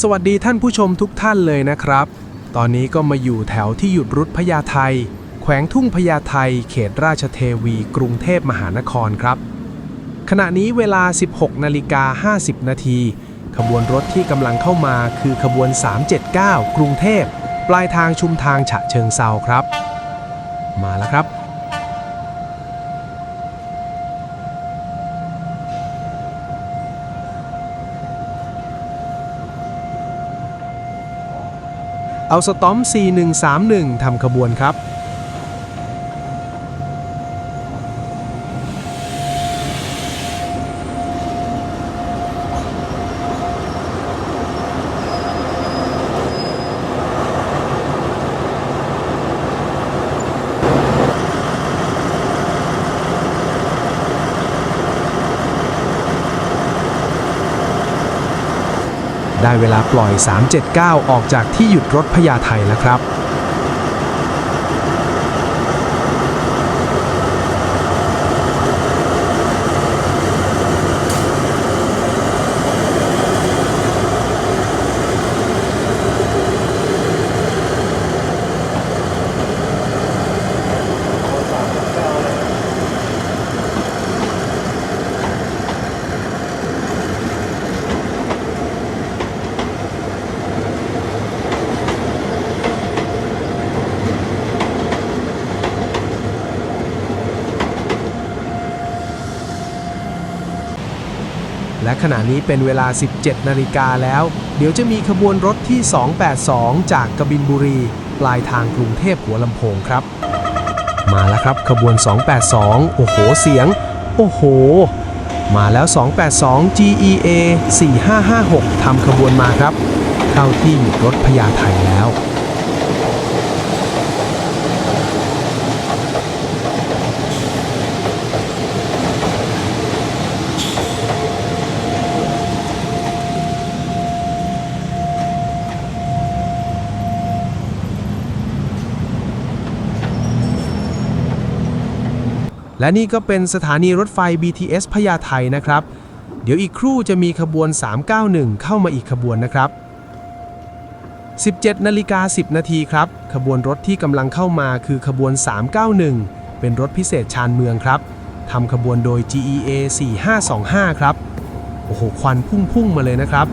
สวัสดีท่านผู้ชมทุกท่านเลยนะครับ ตอนนี้ก็มาอยู่แถวที่หยุดรุดพญาไทแขวงทุ่งพญาไทเขตราชเทวี กรุงเทพมหานครครับ ขณะนี้เวลา 16นาฬิกา50 นาทีขบวนรถที่กำลังเข้ามาคือขบวน 379 กรุงเทพ ปลายทางชุมทางฉะเชิงเซาครับ มาแล้วครับ เอาสตอม4131 ทำขบวนครับ ได้เวลาปล่อย 379 ออกจากที่หยุดรถพญาไทแล้วครับ และขณะนี้เป็นเวลา 17 นาฬิกาแล้ว เดี๋ยวจะมีขบวนรถที่ 282 จากกบินบุรี ปลายทางกรุงเทพหัวลำโพงครับ มาแล้วครับขบวน 282 โอ้โหเสียง โอ้โห มาแล้ว 282 GEA 4556ทำขบวนมาครับ เข้าที่หยุดรถพญาไทแล้ว และนี่ก็เป็นสถานีรถไฟ BTS พญาไทนะครับ เดี๋ยวอีกครู่จะมีขบวน 391 เข้ามาอีกขบวนนะครับ 17นาฬิกา10 นาทีครับ ขบวนรถที่กำลังเข้ามาคือขบวน 391 เป็นรถพิเศษชานเมืองครับทำขบวนโดย GEA 4525 ครับ โอ้โห ควันพุ่งๆมาเลยนะครับ